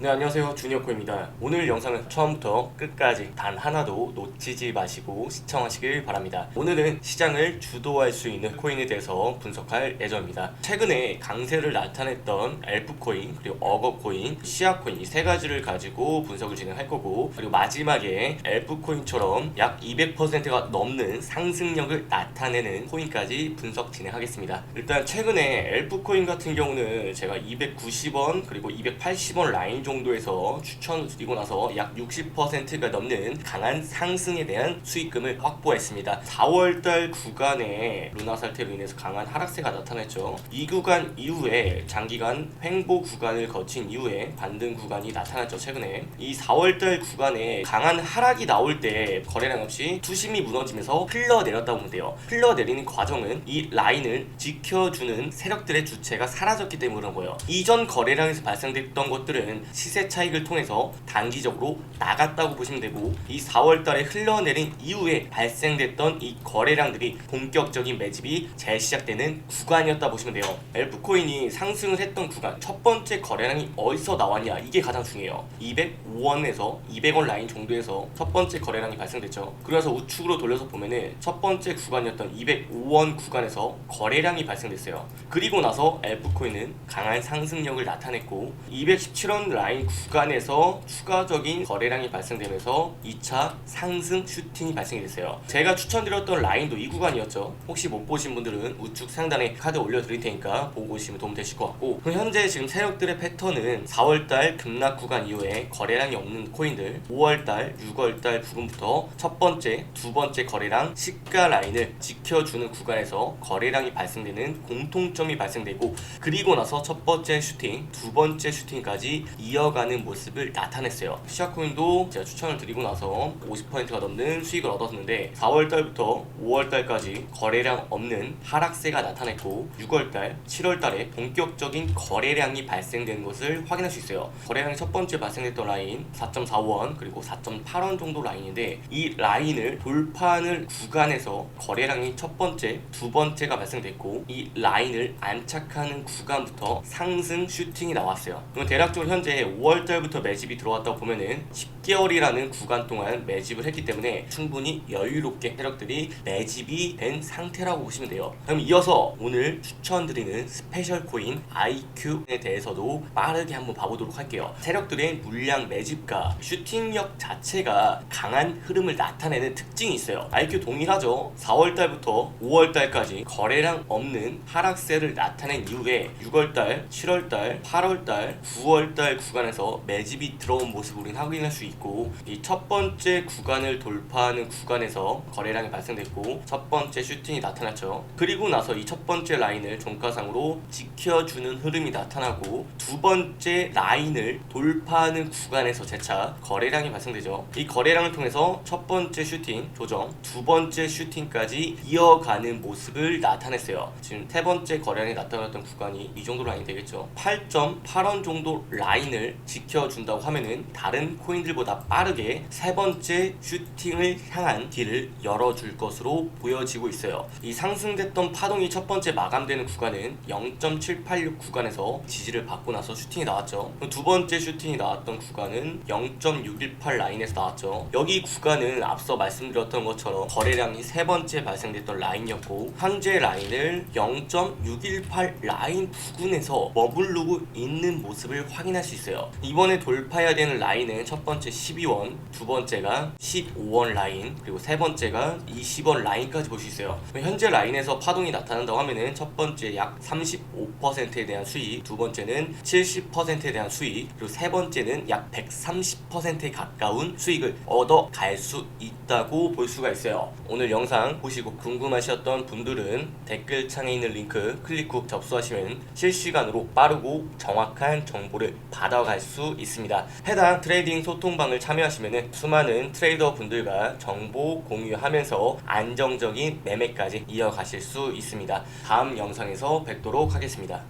네 안녕하세요. 주니어코입니다. 오늘 영상은 처음부터 끝까지 단 하나도 놓치지 마시고 시청하시길 바랍니다. 오늘은 시장을 주도할 수 있는 코인에 대해서 분석할 예정입니다. 최근에 강세를 나타냈던 엘프코인 그리고 어거코인 시아코인 이 세 가지를 가지고 분석을 진행할 거고 그리고 마지막에 엘프코인처럼 약 200%가 넘는 상승력을 나타내는 코인까지 분석 진행하겠습니다. 일단 최근에 엘프코인 같은 경우는 제가 290원 그리고 280원 라인 정도에서 추천을 드리고 나서 약 60%가 넘는 강한 상승에 대한 수익금을 확보했습니다. 4월달 구간에 루나살테로 인해서 강한 하락세가 나타났죠. 이 구간 이후에 장기간 횡보 구간을 거친 이후에 반등 구간이 나타났죠. 최근에 이 4월달 구간에 강한 하락이 나올 때 거래량 없이 투심이 무너지면서 흘러내렸다고 보면 돼요. 흘러내리는 과정은 이 라인을 지켜주는 세력들의 주체가 사라졌기 때문에 그런 거예요. 이전 거래량에서 발생됐던 것들은 시세 차익을 통해서 단기적으로 나갔다고 보시면 되고 이 4월 달에 흘러내린 이후에 발생됐던 이 거래량들이 본격적인 매집이 재시작되는 구간이었다 보시면 돼요. 엘프코인이 상승을 했던 구간 첫 번째 거래량이 어디서 나왔냐 이게 가장 중요해요. 205원에서 200원 라인 정도에서 첫 번째 거래량이 발생됐죠. 그래서 우측으로 돌려서 보면은 첫 번째 구간이었던 205원 구간에서 거래량이 발생됐어요. 그리고 나서 엘프코인은 강한 상승력을 나타냈고 217원 라인 구간에서 추가적인 거래량이 발생되면서 2차 상승 슈팅이 발생이 됐어요. 제가 추천드렸던 라인도 이 구간이었죠. 혹시 못 보신 분들은 우측 상단에 카드 올려드릴 테니까 보고 오시면 도움 되실 것 같고 그럼 현재 지금 세력들의 패턴은 4월달 급락 구간 이후에 거래량이 없는 코인들 5월달, 6월달 부근부터 첫 번째, 두 번째 거래량 시가 라인을 지켜주는 구간에서 거래량이 발생되는 공통점이 발생되고 그리고 나서 첫 번째 슈팅, 두 번째 슈팅까지 이어 가는 모습을 나타냈어요. 시아코인도 제가 추천을 드리고 나서 50%가 넘는 수익을 얻었는데 4월달부터 5월달까지 거래량 없는 하락세가 나타냈고 6월달, 7월달에 본격적인 거래량이 발생된 것을 확인할 수 있어요. 거래량이 첫 번째 발생됐던 라인 4.45원 그리고 4.8원 정도 라인인데 이 라인을 돌파하는 구간에서 거래량이 첫 번째, 두 번째가 발생됐고 이 라인을 안착하는 구간부터 상승 슈팅이 나왔어요. 그럼 대략적으로 현재 5월달부터 매집이 들어왔다고 보면은 10개월이라는 구간 동안 매집을 했기 때문에 충분히 여유롭게 세력들이 매집이 된 상태라고 보시면 돼요. 그럼 이어서 오늘 추천드리는 스페셜 코인 IQ에 대해서도 빠르게 한번 봐보도록 할게요. 세력들의 물량 매집과 슈팅력 자체가 강한 흐름을 나타내는 특징이 있어요. IQ 동일하죠. 4월달부터 5월달까지 거래량 없는 하락세를 나타낸 이후에 6월달, 7월달, 8월달, 9월달 구간에서 매집이 들어온 모습을 우리는 확인할 수 있고 이 첫 번째 구간을 돌파하는 구간에서 거래량이 발생됐고 첫 번째 슈팅이 나타났죠. 그리고 나서 이 첫 번째 라인을 종가상으로 지켜주는 흐름이 나타나고 두 번째 라인을 돌파하는 구간에서 재차 거래량이 발생되죠. 이 거래량을 통해서 첫 번째 슈팅 조정, 두 번째 슈팅까지 이어가는 모습을 나타냈어요. 지금 세 번째 거래량이 나타났던 구간이 이 정도 라인이 되겠죠. 8.8원 정도 라인을 지켜준다고 하면은 다른 코인들보다 빠르게 세 번째 슈팅을 향한 길을 열어줄 것으로 보여지고 있어요. 이 상승됐던 파동이 첫 번째 마감되는 구간은 0.786 구간에서 지지를 받고 나서 슈팅이 나왔죠. 두 번째 슈팅이 나왔던 구간은 0.618 라인에서 나왔죠. 여기 구간은 앞서 말씀드렸던 것처럼 거래량이 세 번째 발생됐던 라인이었고 현재 라인을 0.618 라인 부근에서 머무르고 있는 모습을 확인할 수 있어요. 이번에 돌파해야 되는 라인은 첫 번째 12원, 두 번째가 15원 라인, 그리고 세 번째가 20원 라인까지 볼 수 있어요. 현재 라인에서 파동이 나타난다고 하면은 첫 번째 약 35%에 대한 수익, 두 번째는 70%에 대한 수익, 그리고 세 번째는 약 130%에 가까운 수익을 얻어 갈 수 있다고 볼 수가 있어요. 오늘 영상 보시고 궁금하셨던 분들은 댓글창에 있는 링크 클릭 후 접수하시면 실시간으로 빠르고 정확한 정보를 받아갈 수 있습니다. 해당 트레이딩 소통방을 참여하시면 수많은 트레이더 분들과 정보 공유하면서 안정적인 매매까지 이어가실 수 있습니다. 다음 영상에서 뵙도록 하겠습니다.